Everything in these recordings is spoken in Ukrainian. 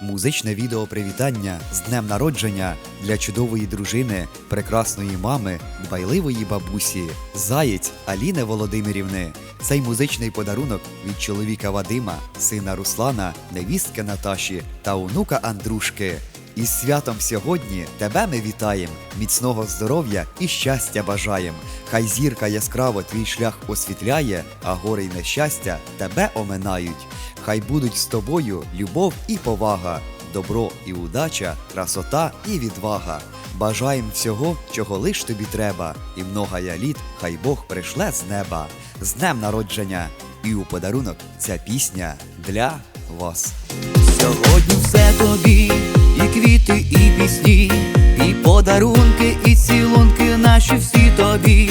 Музичне відео привітання з днем народження для чудової дружини, прекрасної мами, дбайливої бабусі, заєць Аліни Володимирівни. Цей музичний подарунок від чоловіка Вадима, сина Руслана, невістки Наташі та онука Андрушки. Із святом сьогодні тебе ми вітаєм, міцного здоров'я і щастя бажаєм. Хай зірка яскраво твій шлях освітляє, а гори й нещастя тебе оминають. Хай будуть з тобою любов і повага, добро і удача, красота і відвага. Бажаєм всього, чого лиш тобі треба, і многая літ хай Бог пришле з неба. З днем народження! І у подарунок ця пісня для вас. Сьогодні все тобі, і квіти, і пісні, і подарунки, і цілунки наші всі тобі.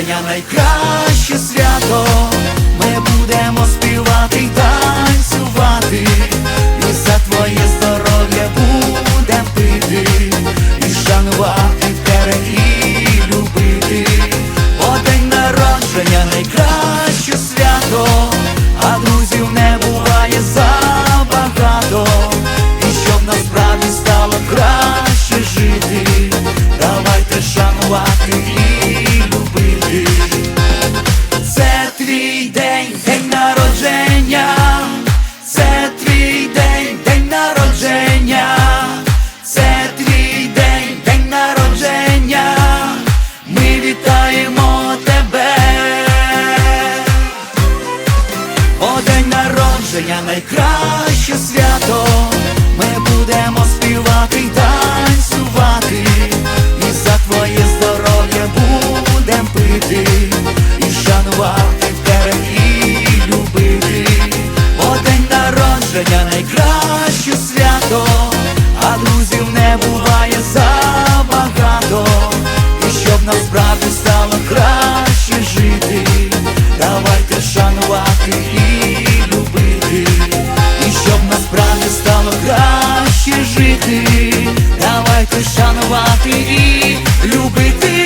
Народження найкраще свято. найкраще свято, ми будемо співати танцювати, і за твоє здоров'я будем пити, і шанувати в і любити, О, день народження, найкраще свято, а друзів не буває забагато, і щоб насправді стало краще жити, давайте шанувати. жити, давайте шанувати і любити.